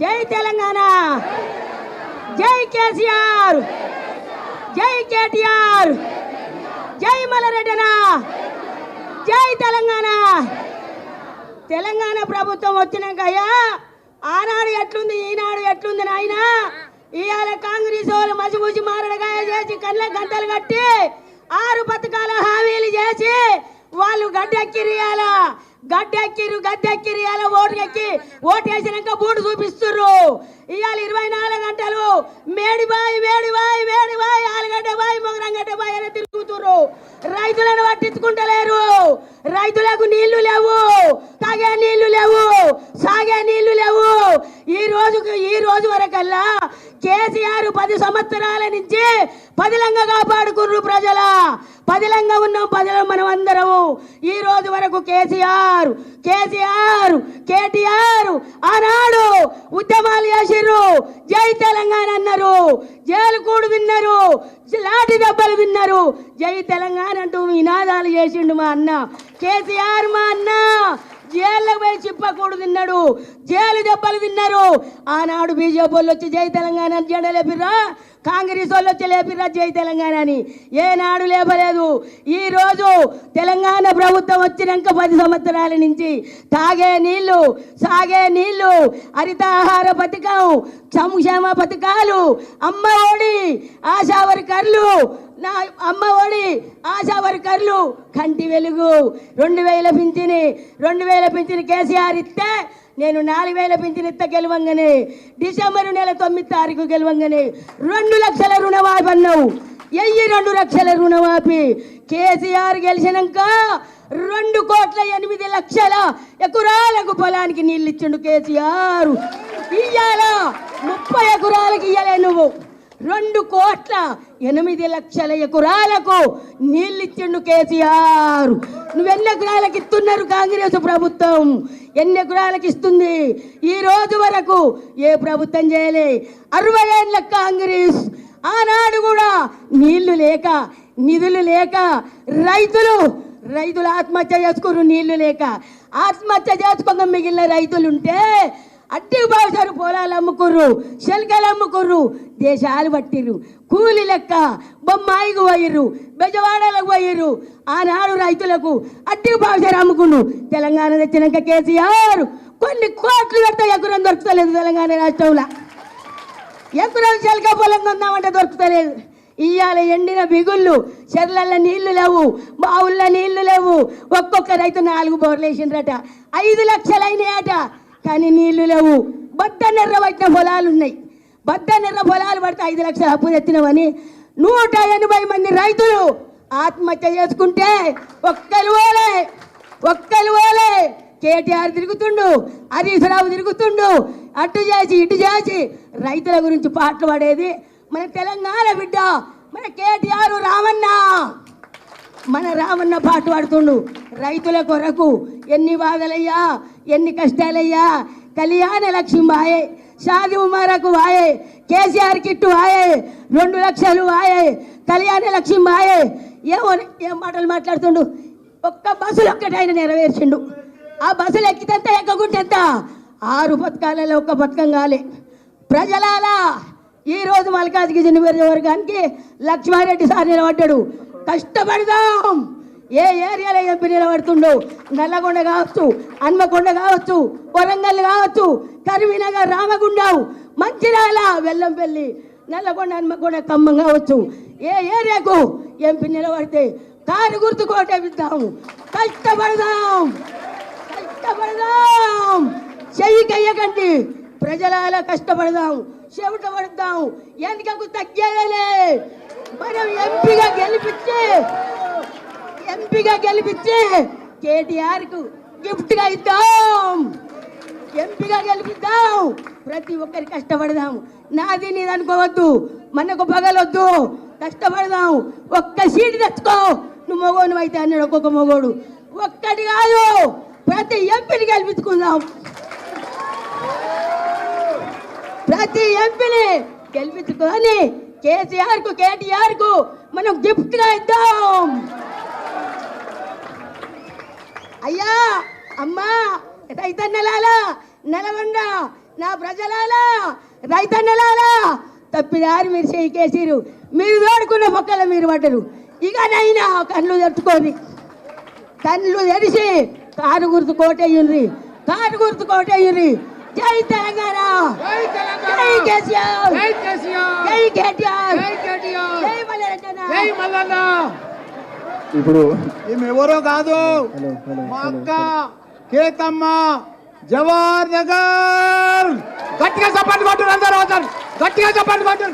జై తెలంగాణ. జై కేసీఆర్. జై కేటీఆర్. జై మలరెడ్డన జై తెలంగాణ. తెలంగాణ ప్రభుత్వం వచ్చినాక ఆనాడు ఎట్లుంది ఈనాడు ఎట్లుంది నాయన? ఇవాళ కాంగ్రెస్ వాళ్ళు మసిపూసి మారడగాయ చేసి కళ్ళ గంటలు కట్టి ఆరు పథకాల హామీలు చేసి వాళ్ళు గడ్డెక్కిరియాల గడ్డెక్కిరు గద్దెక్కిరియాల ఓటు ఎక్కి ఓటు వేసినాక బూటు చూపిస్తూ ఇవాళ ఇరవై నాలుగు గంటలు. మేడిబాయి వేడిబాయి వేడిబాయి ఆలుగడ్డ బాయి మొగరంగడ్డ బాయి అని తిరుగుతున్నారు రైతులను పట్టించుకుంటలేరు. రైతులకు నీళ్ళు లేవు. తాగే నీళ్ళు లేవు. సాగే నీళ్ళు లేవు. ఈ రోజుకు ఈ రోజు వరకల్లా కేసీఆర్ పది సంవత్సరాల నుంచి పదిలంగా కాపాడుకుర్రు ప్రజల. పదిలంగా ఉన్నాం పదిలం మనం అందరము. ఈ రోజు వరకు కేసీఆర్ కేసీఆర్ కేటీఆర్ ఆనాడు ఉద్యమాలు చేసిర్రు. జై తెలంగాణ అన్నారు. జైలుకూడు విన్నారు. లాటి దెబ్బలు విన్నారు. జై తెలంగాణ అంటూ నినాదాలు చేసిండు మా అన్న. కేసీఆర్ మా అన్న. జైళ్ళకు పోయి చిప్పకూడు తిన్నాడు. జైలు దెబ్బలు తిన్నారు. ఆనాడు బీజేపీ వాళ్ళు వచ్చి జై తెలంగాణ అని జెండా లేపిర్రా? కాంగ్రెస్ వాళ్ళు వచ్చి లేపిర్రా జై తెలంగాణ అని? ఏనాడు లేపలేదు. ఈరోజు తెలంగాణ ప్రభుత్వం వచ్చినాక పది సంవత్సరాల నుంచి తాగే నీళ్ళు సాగే నీళ్ళు హరితాహార పథకం సంక్షేమ పథకాలు అమ్మ ఒడి ఆశా వర్కర్లు నా అమ్మ ఒడి ఆశా వర్కర్లు కంటి వెలుగు. రెండు వేల పింఛని రెండు వేల పింఛని కేసీఆర్ ఇస్తే నేను నాలుగు వేల పింఛన్ ఇత్త గెలవంగానే. డిసెంబర్ నెల తొమ్మిది తారీఖు గెలవంగానే. రెండు లక్షల రుణమాఫీ అన్నావు. ఎయ్యి రెండు లక్షల రుణమాఫీ. కేసీఆర్ గెలిచినాక రెండు కోట్ల ఎనిమిది లక్షల ఎకరాలకు పొలానికి నీళ్ళు ఇచ్చిండు కేసీఆర్. ఇయ్యాల? ముప్పై ఎకరాలకు ఇయ్యలే నువ్వు. రెండు కోట్ల ఎనిమిది లక్షల ఎకరాలకు నీళ్ళు ఇచ్చిండు కేసీఆర్. నువ్వు ఎన్ని ఎకరాలకు ఇస్తున్నారు కాంగ్రెస్ ప్రభుత్వం? ఎన్ని ఎకరాలకు ఇస్తుంది? ఈ రోజు వరకు ఏ ప్రభుత్వం చేయలే. అరవై ఏళ్ళ కాంగ్రెస్. ఆనాడు కూడా నీళ్ళు లేక నిధులు లేక రైతులు రైతులు ఆత్మహత్య చేసుకున్నారు నీళ్ళు లేక. ఆత్మహత్య చేసుకోగా మిగిలిన రైతులుంటే అట్టి బాసారు పొలాలు అమ్ముకుర్రు శనగలు అమ్ముకుర్రు దేశాలు పట్టిర్రు. కూలి లెక్క బొమ్మాయికి పోయిర్రు బెజవాడలకు పోయిర్రు. ఆనాడు రైతులకు అట్టి బాసారు అమ్ముకున్నారు తెలంగాణ తెచ్చినాక కేసీఆర్ కొన్ని కోట్లు పెడితే ఎకరం దొరుకుతలేదు తెలంగాణ రాష్ట్రంలో. ఎకరం చెలక పొలం కొందామంటే దొరుకుతలేదు. ఇవాళ ఎండిన బిగుళ్ళు చెర్లల్ల నీళ్ళు లేవు బావుల్లో నీళ్ళు లేవు. ఒక్కొక్క రైతు నాలుగు బోర్లు వేసిండ్రట. ఐదు లక్షలైనాయట. కానీ నీళ్ళు లేవు. బద్ద నెర్ర పట్టిన పొలాలు ఉన్నాయి. బద్ద నిర్ర పొలాలు పడితే ఐదు లక్షలు అప్పు తెచ్చినవని నూట ఎనభై మంది రైతులు ఆత్మహత్య చేసుకుంటే ఒక్కరు ఓలే ఒక్కరు ఓలే కేటీఆర్ తిరుగుతుండు హరీశ్రావు తిరుగుతుండు. అటు చేసి ఇటు చేసి రైతుల గురించి పాటలు పడేది మన తెలంగాణ బిడ్డ మన కేటీఆర్ రామన్న. మన రామన్న పాట పాడుతుండు. రైతుల కొరకు ఎన్ని బాధలయ్యా ఎన్ని కష్టాలయ్యా. కళ్యాణ లక్ష్మి వాయే షాది ఉమారకు వాయే కేసీఆర్ కిట్టు వాయే రెండు లక్షలు వాయే కళ్యాణ లక్ష్మి వాయే ఏమో ఏం మాటలు మాట్లాడుతుండు? ఒక్క బస్సులు ఒక్కటి ఆయన నెరవేర్చిండు. ఆ బస్సులు ఎక్కితేంత ఎక్కకుంటేంత ఆరు పథకాలలో ఒక్క పథకం కాలే. ప్రజలాలా ఈ రోజు మల్కాజ్గిరి వర్గానికి లక్ష్మారెడ్డి సార్ నిలబడ్డాడు. కష్టపడదాం. ఏ ఏరియాలో ఎంపీ నిలబడుతుండో నల్లగొండ కావచ్చు హన్మకొండ కావచ్చు వరంగల్ కావచ్చు కరీంనగర్ రామగుండం మంచిర్యాల వెల్లంపల్లి నల్లగొండ హన్మకొండ ఖమ్మం కావచ్చు. ఏ ఏరియాకు ఎంపీ నిలబడితే కారు గుర్తు కోటేపిద్దాం కష్టపడదాం కష్టపడదాం. చెయ్యి కయ్యకండి కష్టపడదాం చెవిట పడదాం ఎందుకు తగ్గేదలే మనం ఎంపీగా గెలిపించి ఎంపీగా గెలిపించి కేటీఆర్కు గిఫ్ట్గా ఇద్దాం. ఎంపీగా గెలిపిద్దాం. ప్రతి ఒక్కరి కష్టపడదాం. నాది నీది అనుకోవద్దు. మనకు పగలొద్దు. కష్టపడదాం. ఒక్క సీటు తెచ్చుకో. నువ్వు మగోను అయితే అన్నాడు ఒక్కొక్క మగోడు. ఒక్కటి కాదు. ప్రతి ఎంపీని గెలిపించుకుందాం. ప్రతి ఎంపీని గెలిపించుకొని కేసీఆర్కు కేటీఆర్కు మనం గిఫ్ట్గా ఇద్దాం. అయ్యా అమ్మా రైతన్నలాల నల్గొండ నా ప్రజలాలా రైతన్నలాలా తప్పిదారి మీరు చేయికేసిరు మీరు తోడుకున్న మొక్కలు మీరు పడ్డరు ఇక నైనా కళ్ళు తట్టుకొని కళ్ళు తెరిచి కారు గుర్తు కోటయ్యుండ్రి. కారు గుర్తు కోటయ్యుండ్రి. జై తెలంగాణ. జై కేసీఆర్. జై కేటీఆర్. జై జై మల్లన్న. ఇప్పుడు ఎవరో కాదు. మా అక్క కేతమ్మ జవహర్ నగర్. గట్టిగా చప్పట్లు కొట్టు అందరూ గట్టిగా చప్పట్లు కొట్టు